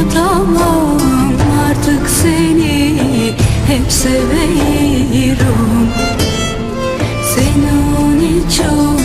tutamam artık seni Hep seviyorum Seni çok